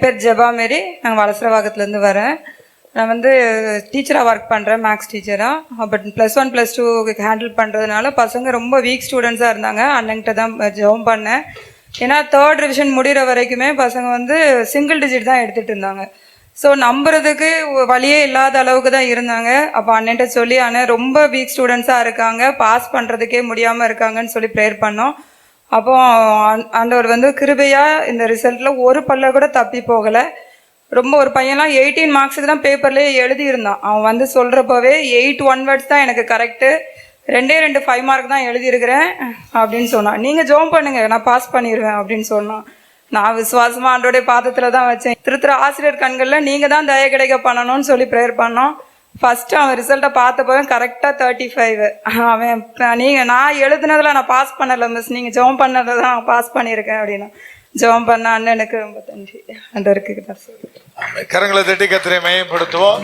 என் பேர் ஜெபா மேரி. நாங்கள் வளசரவாகத்துலேருந்து வரேன். நான் வந்து டீச்சராக ஒர்க் பண்ணுறேன் மேக்ஸ் டீச்சராக but plus one plus two handle பண்ணுறதுனால பசங்க ரொம்ப வீக் ஸ்டூடெண்ட்ஸாக இருந்தாங்க. அண்ணன்கிட்ட தான் ஜெபம் பண்ணேன். ஏன்னா தேர்ட் ரிவிஷன் முடிகிற வரைக்குமே பசங்க வந்து சிங்கிள் டிஜிட் தான் எடுத்துகிட்டு இருந்தாங்க. ஸோ நம்புறதுக்கு வழியே இல்லாத அளவுக்கு தான் இருந்தாங்க. அப்போ அண்ணன்ட்ட சொல்லி அண்ணன் ரொம்ப வீக் ஸ்டூடெண்ட்ஸாக இருக்காங்க. பாஸ் பண்ணுறதுக்கே முடியாமல் இருக்காங்கன்னு சொல்லி ப்ரேயர் பண்ணோம். அப்போ ஆண்டவர் வந்து கிருபையா இந்த ரிசல்ட்ல ஒரு பல்ல கூட தப்பி போகல. ரொம்ப ஒரு பையன்லாம் எயிட்டீன் மார்க்ஸுக்கு தான் பேப்பர்லேயே எழுதியிருந்தான். அவன் வந்து சொல்கிறப்பவே எயிட் ஒன் வேர்ட்ஸ் தான் எனக்கு கரெக்டு ரெண்டே ரெண்டு ஃபைவ் மார்க் தான் எழுதியிருக்கிறேன் அப்படின்னு சொன்னான். நீங்கள் ஜோம் பண்ணுங்க நான் பாஸ் பண்ணிடுவேன் அப்படின்னு சொன்னான். நான் விசுவாசமாக ஆண்டோடைய பாதத்தில் தான் வச்சேன். திருத்துற ஆசிரியர் கண்களில் நீங்கள் தான் தய கிடைக்க பண்ணணும்னு சொல்லி ப்ரேயர் பண்ணோம். ஃபஸ்ட்டு அவன் ரிசல்ட்டை பார்த்தப்பவே கரெக்டாக தேர்ட்டி ஃபைவ் அவன் நீங்கள் நான் எழுதுனதில் நான் பாஸ் பண்ணலை மிஸ் நீங்கள் ஜெபம் பண்ணதில் தான் பாஸ் பண்ணியிருக்கேன் அப்படின்னா. ஜெபம் பண்ண அண்ணனுக்கு ரொம்ப நன்றி. அந்த இருக்கு கரங்களை தட்டி கத்திரை மையப்படுத்துவோம்.